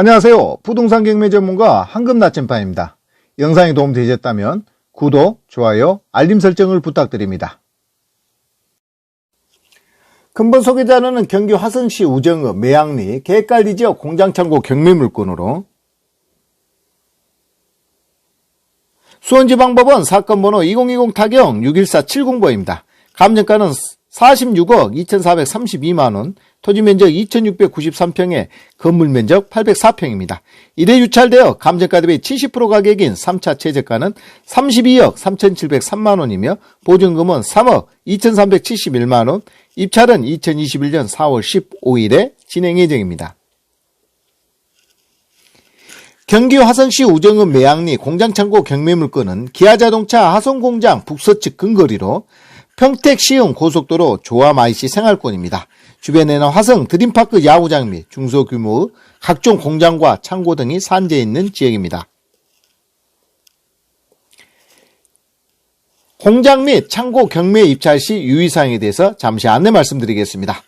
안녕하세요. 부동산 경매 전문가 황금 나침반입니다. 영상이 도움되셨다면 구독, 좋아요, 알림 설정을 부탁드립니다. 근본 소개자료는 경기 화성시 우정읍 매양리 계획관리 지역 공장창고 경매 물건으로 수원지방법원 사건 번호 2020 타경 61470번입니다. 감정가는 46억 2432만원, 토지 면적 2693평에 건물 면적 804평입니다. 이래 유찰되어 감정가 대비 70% 가격인 3차 최저가는 32억 3703만원이며 보증금은 3억 2371만원, 입찰은 2021년 4월 15일에 진행 예정입니다. 경기 화성시 우정읍 매양리 공장창고 경매물건은 기아자동차 하성공장 북서측 근거리로 평택 시흥 고속도로 조암 IC 생활권입니다. 주변에는 화성 드림파크 야구장 및 중소규모의 각종 공장과 창고 등이 산재해 있는 지역입니다. 공장 및 창고 경매 입찰 시 유의사항에 대해서 잠시 안내 말씀드리겠습니다.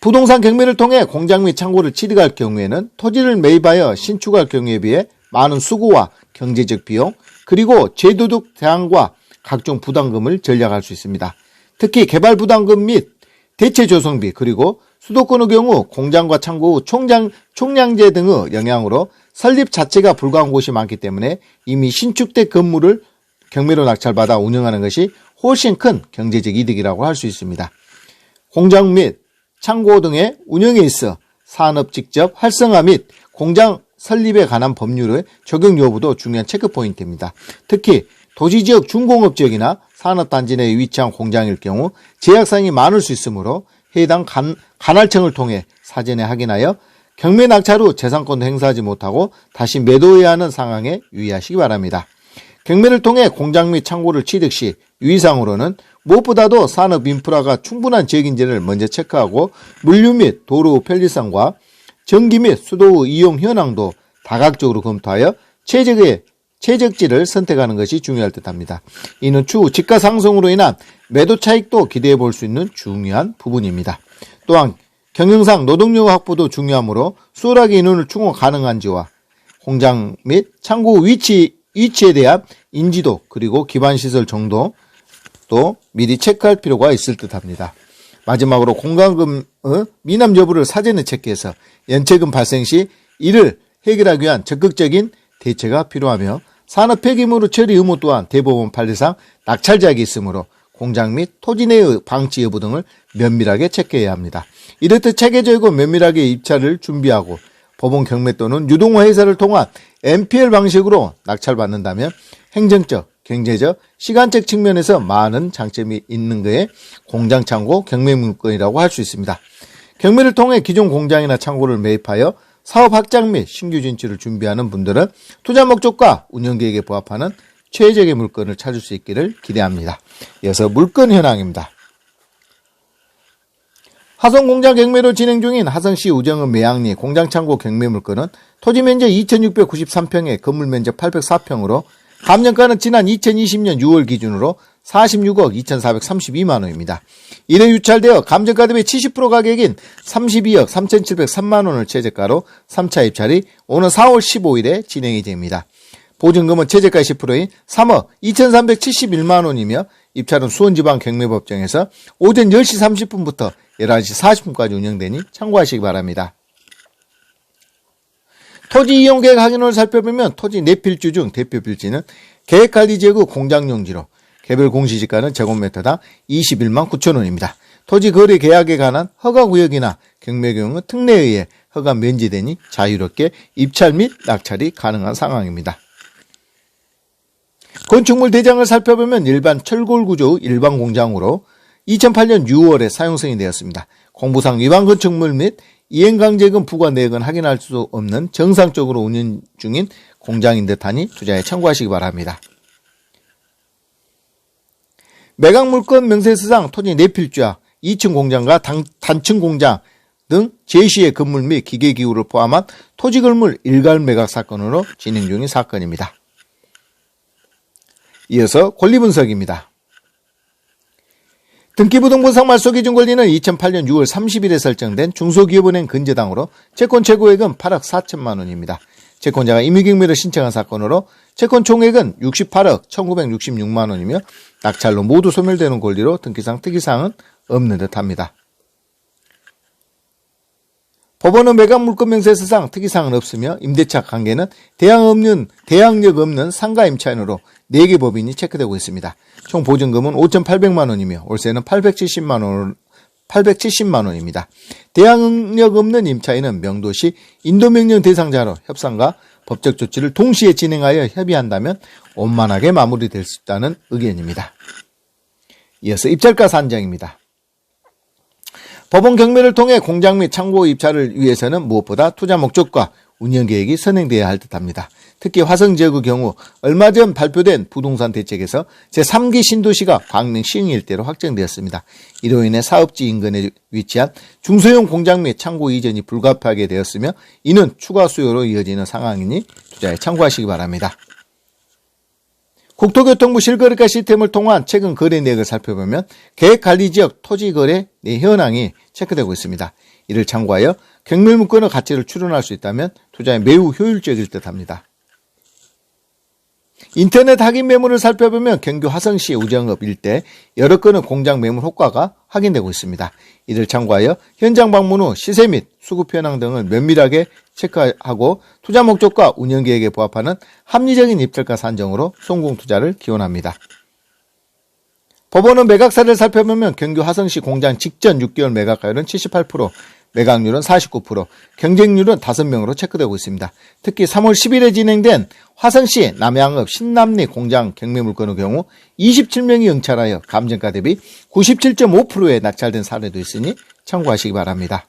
부동산 경매를 통해 공장 및 창고를 취득할 경우에는 토지를 매입하여 신축할 경우에 비해 많은 수고와 경제적 비용 그리고 제도적 대항과 각종 부담금을 전략할 수 있습니다. 특히 개발 부담금 및 대체 조성비 그리고 수도권의 경우 공장과 창고 후 총장, 총량제 등의 영향으로 설립 자체가 불가한 곳이 많기 때문에 이미 신축된 건물을 경매로 낙찰받아 운영하는 것이 훨씬 큰 경제적 이득이라고 할 수 있습니다. 공장 및 창고 등의 운영에 있어 산업 직접 활성화 및 공장 설립에 관한 법률의 적용 여부도 중요한 체크 포인트입니다. 특히 도시지역 중공업 지역이나 산업단지 내에 위치한 공장일 경우 제약사항이 많을 수 있으므로 해당 간, 간할청을 통해 사전에 확인하여 경매 낙찰 후 재산권도 행사하지 못하고 다시 매도해야 하는 상황에 유의하시기 바랍니다. 경매를 통해 공장 및 창고를 취득 시 유의사항으로는 무엇보다도 산업 인프라가 충분한 지역인지를 먼저 체크하고 물류 및 도로 편리성과 전기 및 수도 이용 현황도 다각적으로 검토하여 최적의 최적지를 선택하는 것이 중요할 듯 합니다. 이는 추후 집가 상승으로 인한 매도 차익도 기대해 볼 수 있는 중요한 부분입니다. 또한 경영상 노동력 확보도 중요하므로 수월하게 인원을 충원 가능한지와 공장 및 창고 위치, 위치에 대한 인지도 그리고 기반시설 정도 또 미리 체크할 필요가 있을 듯 합니다. 마지막으로 공간금 어? 미남 여부를 사전에 체크해서 연체금 발생 시 이를 해결하기 위한 적극적인 대처가 필요하며 산업 폐기물의 처리 의무 또한 대법원 판례상 낙찰 자격이 있으므로 공장 및 토지 내의 방치 여부 등을 면밀하게 체크해야 합니다. 이렇듯 체계적이고 면밀하게 입찰을 준비하고 법원 경매 또는 유동화 회사를 통한 MPL 방식으로 낙찰받는다면 행정적, 경제적, 시간적 측면에서 많은 장점이 있는 거에 공장 창고 경매 물건이라고 할 수 있습니다. 경매를 통해 기존 공장이나 창고를 매입하여 사업 확장 및 신규 진출을 준비하는 분들은 투자 목적과 운영 계획에 부합하는 최적의 물건을 찾을 수 있기를 기대합니다. 이어서 물건 현황입니다. 하성 공장 경매로 진행 중인 하성시 우정읍 매양리 공장 창고 경매 물건은 토지 면적 2693평에 건물 면적 804평으로 감정가는 지난 2020년 6월 기준으로 46억 2,432만 원입니다. 이래 유찰되어 감정가 대비 70% 가격인 32억 3,703만 원을 최저가로 3차 입찰이 오는 4월 15일에 진행이 됩니다. 보증금은 최저가 10%인 3억 2,371만 원이며 입찰은 수원지방 경매법정에서 오전 10시 30분부터 11시 40분까지 운영되니 참고하시기 바랍니다. 토지 이용 계획 확인을 살펴보면 토지 내필주 중 대표 필지는 계획관리지역의 공장용지로 개별 공시지가는 제곱미터당 21만 9천 원입니다. 토지 거래 계약에 관한 허가 구역이나 경매경은 특례에 의해 허가 면제되니 자유롭게 입찰 및 낙찰이 가능한 상황입니다. 건축물 대장을 살펴보면 일반 철골 구조 일반 공장으로 2008년 6월에 사용승이 되었습니다. 공부상 위반 건축물 및 이행강제금 부과 내역은 확인할 수 없는 정상적으로 운영 중인 공장인 듯하니 투자에 참고하시기 바랍니다. 매각 물건 명세서상 토지 내필자 2층 공장과 단, 단층 공장 등 제시의 건물 및 기계기구를 포함한 토지 건물 일괄 매각 사건으로 진행 중인 사건입니다. 이어서 권리 분석입니다. 등기부등본 상 말소 기준 권리는 2008년 6월 30일에 설정된 중소기업은행 근저당으로 채권 최고액은 8억 4천만 원입니다. 채권자가 임의경매를 신청한 사건으로 채권 총액은 68억 1966만 원이며 낙찰로 모두 소멸되는 권리로 등기상 특이사항은 없는 듯합니다. 법원은 매각 물권 명세서상 특이사항은 없으며 임대차 관계는 대항 없는 대항력 없는 상가 임차인으로 4개 법인이 체크되고 있습니다. 총 보증금은 5,800만 원이며 월세는 870만 원 870만 원입니다. 대항력 없는 임차인은 명도시 인도명령 대상자로 협상과 법적 조치를 동시에 진행하여 협의한다면 원만하게 마무리될 수 있다는 의견입니다. 이어서 입찰가 산정입니다. 법원 경매를 통해 공장 및 창고 입찰을 위해서는 무엇보다 투자 목적과 운영 계획이 선행되어야 할 듯합니다. 특히 화성 지역의 경우 얼마 전 발표된 부동산 대책에서 제3기 신도시가 광명 시흥 일대로 확정되었습니다. 이로 인해 사업지 인근에 위치한 중소형 공장 및 창고 이전이 불가피하게 되었으며 이는 추가 수요로 이어지는 상황이니 투자에 참고하시기 바랍니다. 국토교통부 실거래가 시스템을 통한 최근 거래 내역을 살펴보면 계획관리지역 토지거래 내 현황이 체크되고 있습니다. 이를 참고하여 경매물건의 가치를 추론할 수 있다면 투자에 매우 효율적일 듯합니다. 인터넷 확인 매물을 살펴보면 경기 화성시 우정읍 일대 여러 건의 공장 매물 효과가 확인되고 있습니다. 이를 참고하여 현장 방문 후 시세 및 수급 현황 등을 면밀하게 체크하고 투자 목적과 운영 계획에 부합하는 합리적인 입찰가 산정으로 성공 투자를 기원합니다. 법원은 매각사를 살펴보면 경기 화성시 공장 직전 6개월 매각가율은 78%, 매각률은 49%, 경쟁률은 5명으로 체크되고 있습니다. 특히 3월 10일에 진행된 화성시 남양읍 신남리 공장 경매 물건의 경우 27명이 응찰하여 감정가 대비 97.5%에 낙찰된 사례도 있으니 참고하시기 바랍니다.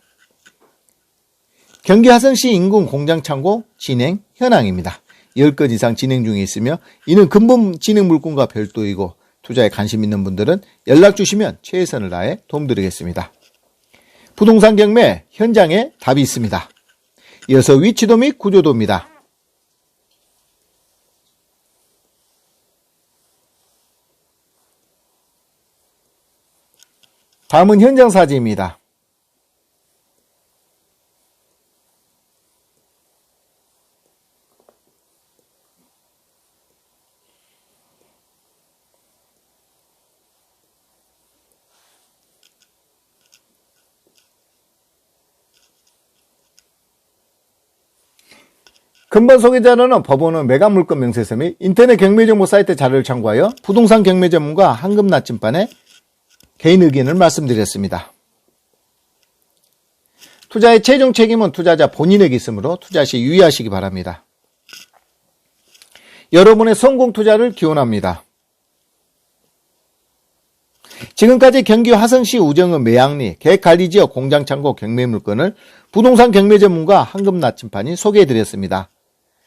경기 화성시 인근 공장 창고 진행 현황입니다. 10건 이상 진행 중에 있으며 이는 근본 진행 물건과 별도이고 투자에 관심 있는 분들은 연락 주시면 최선을 다해 도움드리겠습니다. 부동산 경매 현장에 답이 있습니다. 이어서 위치도 및 구조도입니다. 다음은 현장 사진입니다. 근본 소개 자료는 법원은 매각 물건 명세서 및 인터넷 경매 정보 사이트 자료를 참고하여 부동산 경매 전문가 한금 나침반의 개인 의견을 말씀드렸습니다. 투자의 최종 책임은 투자자 본인에게 있으므로 투자 시 유의하시기 바랍니다. 여러분의 성공 투자를 기원합니다. 지금까지 경기 화성시 우정읍 매양리 계획관리지역 공장창고 경매물건을 부동산 경매 전문가 한금 나침판이 소개해드렸습니다.